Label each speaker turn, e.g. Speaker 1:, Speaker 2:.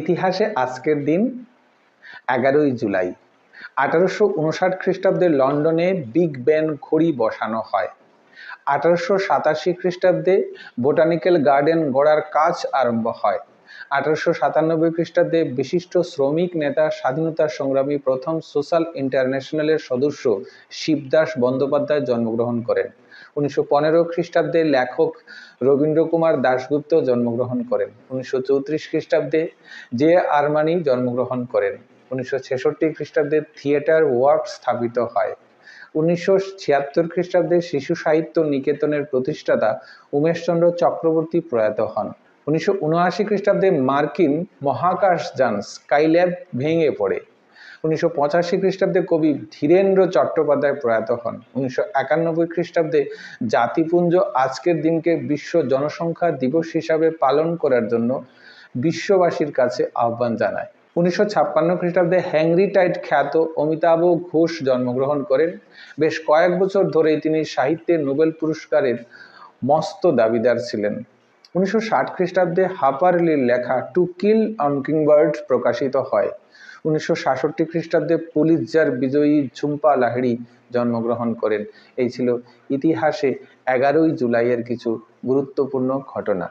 Speaker 1: ইতিহাসে আজকের দিন এগারোই জুলাই। আঠারোশো উনষাট খ্রিস্টাব্দে লন্ডনে বিগ ব্যান ঘড়ি বসানো হয়। আঠারোশো সাতাশি খ্রিস্টাব্দে বোটানিক্যাল গার্ডেন গড়ার কাজ আরম্ভ হয়। আঠারোশো সাতানব্বই খ্রিস্টাব্দে বিশিষ্ট শ্রমিক নেতা স্বাধীনতা সংগ্রামী প্রথম সোশ্যাল ইন্টারন্যাশনালের সদস্য শিবদাস বন্দ্যোপাধ্যায় জন্মগ্রহণ করেন। উনিশশো পনেরো খ্রিস্টাব্দে লেখক রবীন্দ্রকুমার দাশগুপ্ত জন্মগ্রহণ করেন। উনিশশো চৌত্রিশ খ্রিস্টাব্দে জে আরমানি জন্মগ্রহণ করেন। উনিশশো ছেষট্টি খ্রিস্টাব্দে থিয়েটার ওয়ার্ক স্থাপিত হয়। উনিশশো ছিয়াত্তর খ্রিস্টাব্দে শিশু সাহিত্য নিকেতনের প্রতিষ্ঠাতা উমেশচন্দ্র চক্রবর্তী প্রয়াত হন। উনিশশো উনআশি খ্রিস্টাব্দে মার্কিন মহাকাশযান স্কাইল্যাব ভেঙে পড়ে। উনিশশো পঁচাশি খ্রিস্টাব্দে কবি ধীরেন্দ্র চট্টোপাধ্যায় প্রয়াত হন। উনিশশো একানব্বই খ্রিস্টাব্দে জাতিপুঞ্জ আজকের দিনকে বিশ্ব জনসংখ্যা দিবস হিসাবে পালন করার জন্য বিশ্ববাসীর কাছে আহ্বান জানায়। উনিশশো ছাপ্পান্ন খ্রিস্টাব্দে হ্যাংরি টাইট খ্যাত অমিতাভ ঘোষ জন্মগ্রহণ করেন। বেশ কয়েক বছর ধরেই তিনি সাহিত্যে নোবেল পুরস্কারের মস্ত দাবিদার ছিলেন। উনিশশো ষাট খ্রিস্টাব্দে হাপারলির লেখা টু কিল অনকিংবার্ড প্রকাশিত হয়। উনিশশো সাতষট্টি খ্রিস্টাব্দে পুলিৎজার বিজয়ী ঝুম্পা লাহিড়ি জন্মগ্রহণ করেন। এই ছিল ইতিহাসে এগারোই জুলাইয়ের কিছু গুরুত্বপূর্ণ ঘটনা।